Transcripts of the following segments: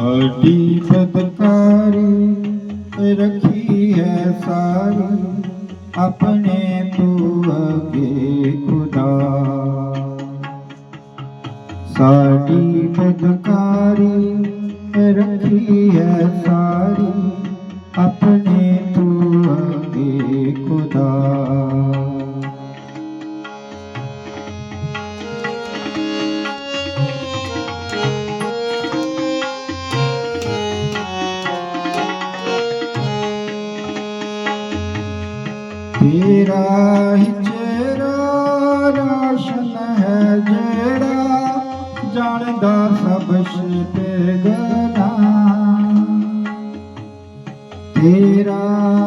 ਸਾਡੀ ਬਦਕਾਰੀ ਰੱਖੀ ਹੈ ਸਾਰੀ ਆਪਣੇ ਤੂੰ ਅਗੇ ਖੁਦਾ। ਸਾਡੀ ਬਦਕਾਰੀ ਤੇਰਾ ਹੀ ਰਾਸ਼ਨ ਹੈ ਜਿਹੜਾ ਜਾਣਦਾ ਸਭ ਸ਼ਿਪੇ ਗਨਾ ਤੇਰਾ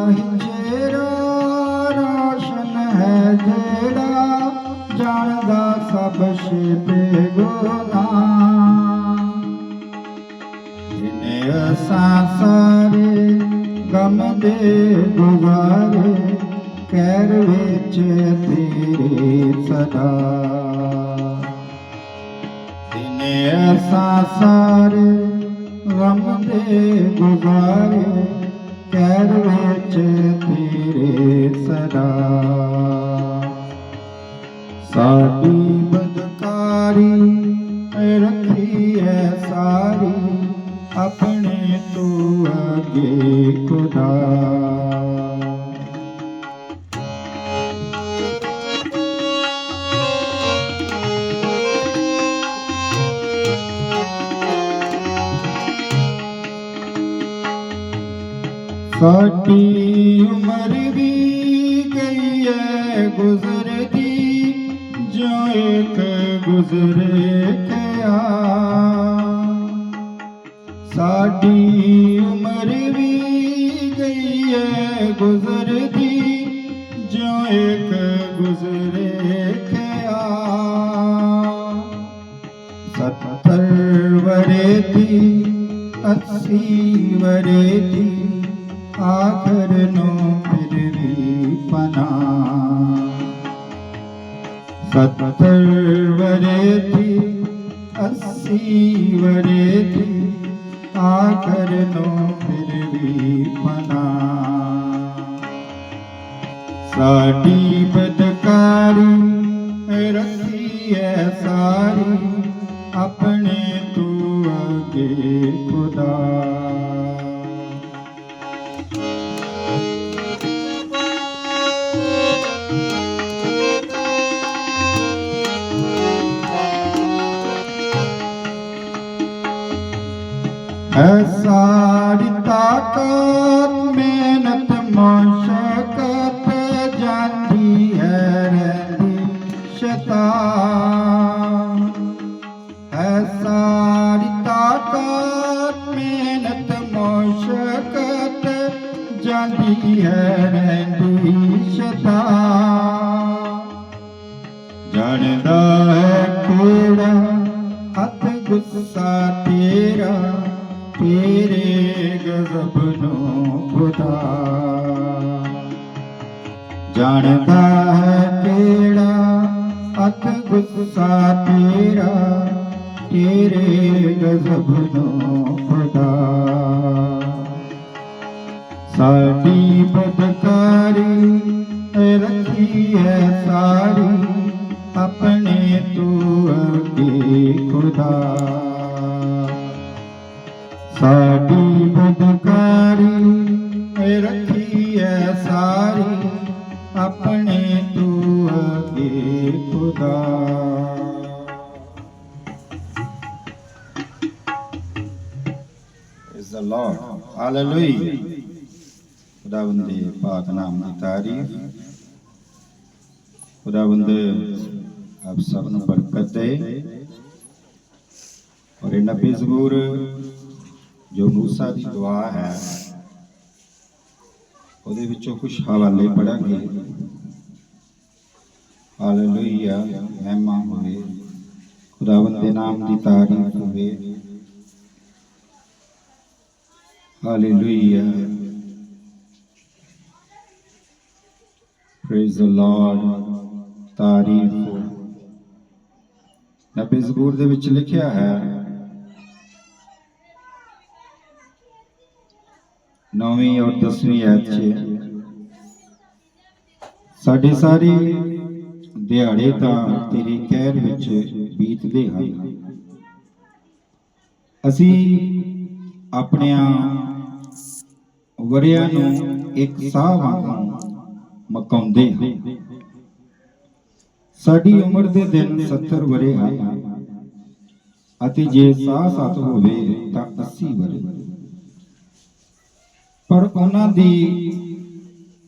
ਹੀ ਚਿਹਰਾ ਰਾਸ਼ਨ ਹੈ ਜਿਹੜਾ ਜਾਣਦਾ ਸਭ ਸ਼ਿਪੇ ਗਨਾ ਜਿਨੇ ਅਸਾਂ ਸਾਰੇ ਗਮ ਦੇ ਗੁਜ਼ਾਰੇ ਕਹਿਰ ਵਿੱਚ ਤੇਰੇ ਸਦਾ। ਜਿਨੇ ਅਸਾਂ ਸਾਰੇ ਗਮ ਦੇ ਗੁਜ਼ਾਰੇ ਕਹਿਰ ਵਿੱਚ ਤੇਰੇ ਸਦਾ। ਸਾਡੀ ਬਦਕਾਰੀ ਰੱਖੀ ਹੈ ਸਾਰੀ, ਆਪਣੇ ਤੂੰ ਅਗੇ ਖੁਦਾ। ਸਾਡੀ ਉਮਰ ਵੀ ਗਈ ਹੈ ਗੁਜ਼ਰਦੀ ਜੋ ਇੱਕ ਗੁਜ਼ਰੇ ਗਿਆ ਸਾਡੀ ਉਮਰ ਵੀ ਗਈ ਹੈ ਗੁਜ਼ਰਦੀ ਜੋ ਇੱਕ ਗੁਜ਼ਰੇ ਗਿਆ ਸੱਤਰ ਵਰੇ ਦੀ ਅੱਸੀ ਵਰੇ ਦੀ ਆਖਰ ਨੂੰ ਫਿਰ ਵੀ ਪਨਾ। ਸੱਤਰ ਵਰੇ ਦੀ ਅੱਸੀ ਵਰੇ ਦੀ ਆਖਰ ਨੂੰ ਫਿਰ ਵੀ ਪਨਾ। ਸਾਡੀ ਬਦਕਾਰੀ ਰੱਖੀ ਹੈ ਸਾਰੀ, ਆਪਣੇ ਤੂੰ ਅਗੇ thank you ਜਾਂਦੀ ਹੈ ਰਹਿੰਦੀ ਸ਼ੈਤਾਨ ਜਾਣਦਾ ਹੈ ਕਿਹੜਾ ਹੱਥ ਗੁੱਸਾ ਤੇਰਾ, ਤੇਰੇ ਗਜ਼ਬ ਨੂੰ ਖੁਦਾ ਜਾਣਦਾ ਹੈ ਕਿਹੜਾ, ਹੱਥ ਗੁੱਸਾ ਤੇਰਾ, ਤੇਰੇ ਗਜ਼ਬ ਨੂੰ ਸਾਡੀ ਬਦਕਾਰੀ ਰੱਖੀ ਹੈ ਸਾਰੀ, ਆਪਣੇ ਤੂੰ ਅਗੇ ਖੁਦਾ ਸਾਡੀ ਬਦਕਾਰੀ ਰੱਖੀ ਹੈ ਸਾਰੀ, ਆਪਣੇ ਤੂੰ ਅਗੇ ਖੁਦਾ Praise the Lord. Hallelujah. ਖੁਦਾਵੰਦ ਦੇ ਪਾਕ ਨਾਮ ਦੀ ਤਾਰੀਫ ਖੁਦਾਵੰਦ ਆਪ ਸਭ ਨੂੰ ਬਰਕਤ ਦੇ ਔਰ ਇਹ ਨਬੀ ਜ਼ਬੂਰ ਜੋ ਮੂਸਾ ਦੀ ਦੁਆ ਹੈ ਉਹਦੇ ਵਿੱਚੋਂ ਕੁਝ ਹਵਾਲੇ ਪੜਾਂਗੇ ਹਾਲੇਲੂਇਆ ਮਹਿਮਾ ਹੋਵੇ ਖੁਦਾਵੰਦ ਦੇ ਨਾਮ ਦੀ ਤਾਰੀਫ ਹੋਵੇ ਹਾਲੇਲੂਇਆ ਪ੍ਰੇਜ਼ the Lord. ਤਾਰੀਫ। ਨਬੀ ਜ਼ਬੂਰ ਦੇ ਵਿੱਚ ਲਿਖਿਆ ਹੈ, ਨੌਵੀਂ ਔਰ ਦਸਵੀਂ ਐਤ 'ਚ ਸਾਡੇ ਸਾਰੇ ਦਿਹਾੜੇ ਤਾਂ ਤੇਰੀ ਕਹਿਰ ਵਿੱਚ ਬੀਤਦੇ ਹਨ। ਅਸੀਂ ਆਪਣਿਆਂ ਵਰਿਆਂ ਨੂੰ ਇੱਕ ਸਾਹ ਵਾਂਗ ਮਕਾਉਂਦੇ ਹਾਂ। ਸਾਡੀ ਉਮਰ ਦੇ ਦਿਨ 70 ਵਰੇ ਹਨ ਅਤੇ ਜੇ ਸਾਹ ਸੱਤ ਹੋਵੇ ਤਾਂ 80 ਵਰੇ ਪਰ ਉਹਨਾਂ ਦੀ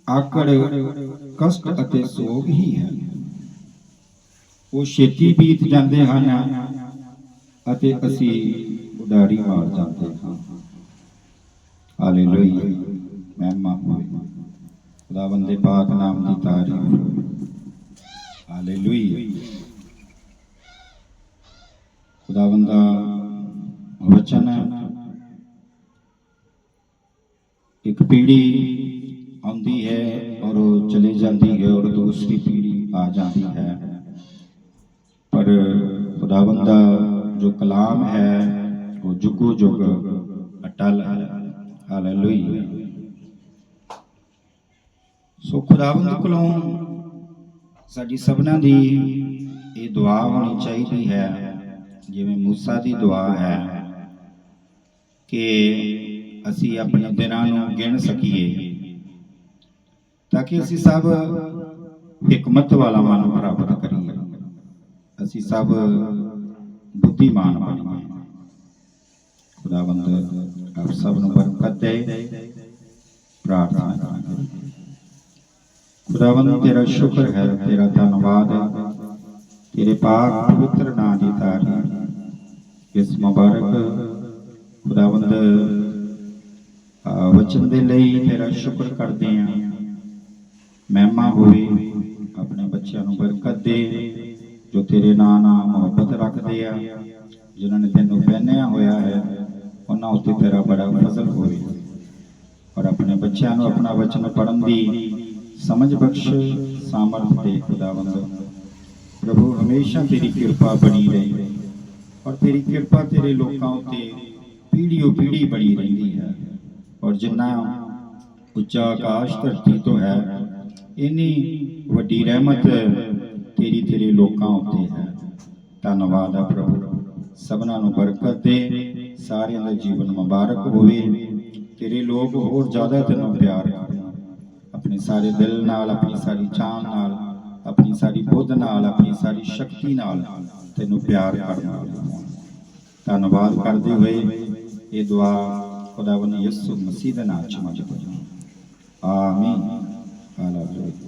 ਆਕੜ, ਕਸ਼ਟ ਅਤੇ ਸੋਗ ਹੀ ਹੈ। ਉਹ ਛੇਤੀ ਬੀਤ ਜਾਂਦੇ ਹਨ ਅਤੇ ਅਸੀਂ ਉਡਾਰੀ ਮਾਰ ਜਾਂਦੇ ਹਾਂ। ਹਾਲੇਲੂਇਆ। ਮਹਿਮਾ ਹੋਵੇ ਖੁਦਾਵੰਦ ਦੇ ਪਾਕ ਨਾਮ ਦੀ ਤਾਰੀਫ। ਹਾਲੇਲੂਇਆ। ਖੁਦਾਵੰਦ ਦਾ ਵਚਨ ਹੈ। ਇੱਕ ਪੀੜੀ ਆਉਂਦੀ ਹੈ ਔਰ ਉਹ ਚਲੀ ਜਾਂਦੀ ਹੈ ਔਰ ਦੂਸਰੀ ਪੀੜੀ ਆ ਜਾਂਦੀ ਹੈ। ਪਰ ਖੁਦਾਵੰਦ ਦਾ ਜੋ ਕਲਾਮ ਹੈ, ਉਹ ਜੁਗੋ ਜੁਗ ਅਟਲ ਹੈ। ਹਾਲੇਲੂਇਆ। ਸੋ ਖੁਦਾਵੰਦ ਕੋਲੋਂ ਸਾਡੀ ਸਭਨਾਂ ਦੀ ਇਹ ਦੁਆ ਹੋਣੀ ਚਾਹੀਦੀ ਹੈ, ਜਿਵੇਂ ਮੂਸਾ ਦੀ ਦੁਆ ਹੈ ਕਿ ਅਸੀਂ ਆਪਣੇ ਦਿਨਾਂ ਨੂੰ ਗਿਣ ਸਕੀਏ ਤਾਂ ਕਿ ਅਸੀਂ ਸਭ ਹਕਮਤ ਵਾਲਾ ਮਨ ਪ੍ਰਾਪਤ ਕਰੀਏ। ਅਸੀਂ ਸਭ ਬੁੱਧੀਮਾਨ ਬਣੀਏ। ਖੁਦਾਵੰਦ ਆਪ ਸਭ ਨੂੰ ਬਰਕਤ ਦੇ। ਪ੍ਰਾਰਥਨਾ ਕਰਾਂਗੇ ਖੁਦਾਵੰਦ, ਤੇਰਾ ਸ਼ੁਕਰ ਹੈ, ਤੇਰਾ ਧੰਨਵਾਦ ਹੈ। ਤੇਰੇ ਪਾਕ ਪਵਿੱਤਰ ਨਾਮ ਦੀ ਤਾਰੀਫ ਇਸ ਮੁਬਾਰਕ ਖੁਦਾਵੰਦ ਵਚਨ ਦੇ ਲਈ ਤੇਰਾ ਸ਼ੁਕਰ ਕਰਦੇ ਹਾਂ। ਮਹਿਮਾ ਹੋਵੇ ਆਪਣੇ ਬੱਚਿਆਂ ਨੂੰ ਬਰਕਤ ਦੇ, ਜੋ ਤੇਰੇ ਨਾਂ ਨਾਲ ਮੁਹੱਬਤ ਰੱਖਦੇ ਆ, ਜਿਨ੍ਹਾਂ ਨੇ ਤੈਨੂੰ ਪਹਿਨਿਆ ਹੋਇਆ ਹੈ, ਉਹਨਾਂ ਉੱਤੇ ਤੇਰਾ ਬੜਾ ਫਜ਼ਲ ਹੋਵੇ ਔਰ ਆਪਣੇ ਬੱਚਿਆਂ ਨੂੰ ਆਪਣਾ ਵਚਨ ਪੜਨ ਦੀ ਸਮਝ ਬਖਸ਼, ਸਾਮਰਥ ਦੇ ਖੁਦਾਵੰਦ। ਪ੍ਰਭੂ, ਹਮੇਸ਼ਾ ਤੇਰੀ ਕਿਰਪਾ ਬਣੀ ਰਹੇ। ਔਰ ਤੇਰੀ ਕਿਰਪਾ ਤੇਰੇ ਲੋਕਾਂ ਉੱਤੇ ਪੀੜ੍ਹੀਓ ਪੀੜ੍ਹੀ ਬਣੀ ਰਹਿੰਦੀ ਹੈ। ਔਰ ਜਿੰਨਾ ਉੱਚਾ ਆਕਾਸ਼ ਧਰਤੀ ਤੋਂ ਹੈ, ਇੰਨੀ ਵੱਡੀ ਰਹਿਮਤ ਤੇਰੀ ਤੇਰੇ ਲੋਕਾਂ ਉੱਤੇ ਹੈ। ਧੰਨਵਾਦ ਆ ਪ੍ਰਭੂ। ਸਭਨਾਂ ਨੂੰ ਬਰਕਤ ਦੇ, ਸਾਰਿਆਂ ਦਾ ਜੀਵਨ ਮੁਬਾਰਕ ਹੋਵੇ। ਤੇਰੇ ਲੋਕ ਹੋਰ ਜ਼ਿਆਦਾ ਤੈਨੂੰ ਪਿਆਰ ਆਪਣੇ ਸਾਰੇ ਦਿਲ ਨਾਲ, ਆਪਣੀ ਸਾਰੀ ਜਾਨ ਨਾਲ, ਆਪਣੀ ਸਾਰੀ ਬੁੱਧ ਨਾਲ, ਆਪਣੀ ਸਾਰੀ ਸ਼ਕਤੀ ਨਾਲ ਤੈਨੂੰ ਪਿਆਰ ਕਰਨਾ ਧੰਨਵਾਦ ਕਰਦੇ ਹੋਏ ਇਹ ਦੁਆ ਖੁਦਾਵੰਦ ਯਿਸੂ ਮਸੀਹ ਦੇ ਨਾਮ ਚ ਮੰਗਦੇ ਹਾਂ। ਆਮੀਨ। ਹਾਲੇਲੂਇਆ